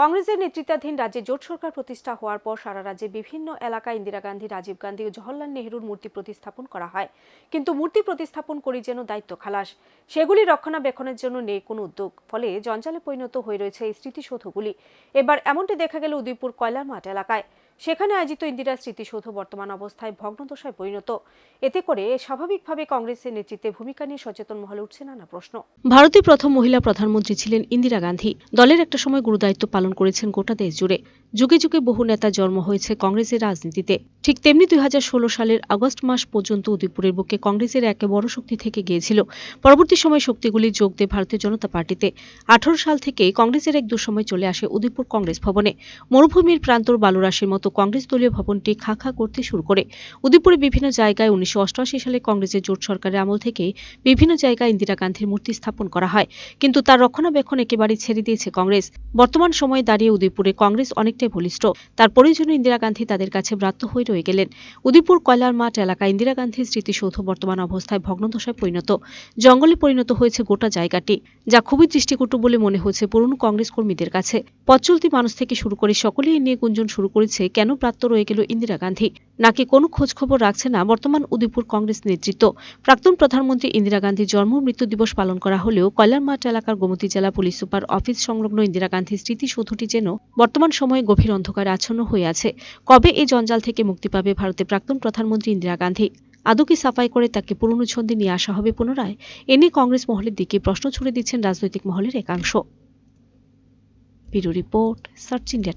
কংগ্রেসের নেতৃত্বাধীন রাজ্যে জোট সরকার প্রতিষ্ঠা হওয়ার পর সারা রাজ্যে বিভিন্ন এলাকায় ইন্দিরা গান্ধী, রাজীব গান্ধী ও জওহরলাল নেহরুর মূর্তি প্রতিস্থাপন করা হয়। কিন্তু মূর্তি প্রতিস্থাপন করি যেন দায়িত্ব খালাস, সেগুলি রক্ষণাবেক্ষণের জন্য নেই কোনো উদ্যোগ। ফলে জঞ্জালে পরিণত হয়ে রয়েছে এই স্মৃতিসৌধগুলি। এবার এমনটি দেখা গেল উদয়পুর কয়লার মাঠ এলাকায়। সেখানে আয়োজিত ইন্দিরা স্মৃতিসৌধ বর্তমান অবস্থায় ভগ্নদশায় পরিণত। এতে করে স্বাভাবিকভাবে কংগ্রেসের নেতৃত্বে ভূমিকা নিয়ে সচেতন মহলে উঠছে নানা প্রশ্ন। ভারতের প্রথম মহিলা প্রধানমন্ত্রী ছিলেন ইন্দিরা গান্ধী। দলের একটা সময় গুরুদায়িত্ব পালন করেছেন গোটা দেশ জুড়ে। যুগে যুগে বহু নেতা জন্ম হয়েছে কংগ্রেসের রাজনীতিতে। ঠিক তেমনি দুই হাজার ষোলো সালের আগস্ট মাস পর্যন্ত উদয়পুরের বুকে কংগ্রেসের একে বড় শক্তি থেকে গিয়েছিল। পরবর্তী সময় শক্তিগুলি যোগ দেয় ভারতীয় জনতা পার্টিতে। আঠারো সাল থেকে কংগ্রেসের এক দুঃসময় চলে আসে উদয়পুর কংগ্রেস ভবনে। মরুভূমির প্রান্তর বালুরাশির মতো কংগ্রেস দলীয় ভবনটি খা খা করতে শুরু করে। উদয়পুরে বিভিন্ন জায়গায় উনিশশো অষ্টআশি সালে কংগ্রেসের জোট সরকারের আমল থেকে বিভিন্ন জায়গায় ইন্দিরা গান্ধীর মূর্তি স্থাপন করা হয়। কিন্তু তার রক্ষণাবেক্ষণ একেবারে ছেড়ে দিয়েছে কংগ্রেস। বর্তমান সময়ে দাঁড়িয়ে উদয়পুরে কংগ্রেস অনেকটাই বলিষ্ঠ। তার প্রয়োজনে ইন্দিরা গান্ধী তাদের কাছে ব্রাত্য হয়ে রয়ে গেলেন। উদয়পুর কয়লার মাঠ এলাকায় ইন্দিরা গান্ধীর স্মৃতিসৌধ বর্তমান অবস্থায় ভগ্নদশায় পরিণত। জঙ্গলে পরিণত হয়েছে গোটা জায়গাটি, যা খুবই দৃষ্টিকটু বলে মনে হয়েছে পুরনো কংগ্রেস কর্মীদের কাছে। পথচলতি মানুষ থেকে শুরু করে সকলেই নিয়ে গুঞ্জন শুরু করেছে, কেন প্রাপ্ত রয়ে গেল ইন্দিরা গান্ধী? নাকি কোনো খোঁজখবর রাখছে না? বর্তমান উদয়পুর কংগ্রেস নেতৃত্ব। প্রাক্তন প্রধানমন্ত্রী ইন্দিরা গান্ধীর জন্ম মৃত্যু দিবস পালন করা হলেও কল্যাণমাঠ এলাকার গোমতী জেলা পুলিশ সুপার অফিস সংলগ্ন ইন্দিরা গান্ধীর স্মৃতিসৌধটি যেন বর্তমান সময়ে গভীর অন্ধকারে আচ্ছন্ন হয়ে আছে। কবে এই জঞ্জাল থেকে মুক্তি পাবে ভারতের প্রাক্তন প্রধানমন্ত্রী ইন্দিরা গান্ধী? আদৌ সাফাই করে তাকে পুরনো ছন্দে নিয়ে আসা হবে পুনরায়? এ নিয়ে কংগ্রেস মহলের দিকে প্রশ্ন ছুড়ে দিচ্ছেন রাজনৈতিক মহলের একাংশ। Report, search India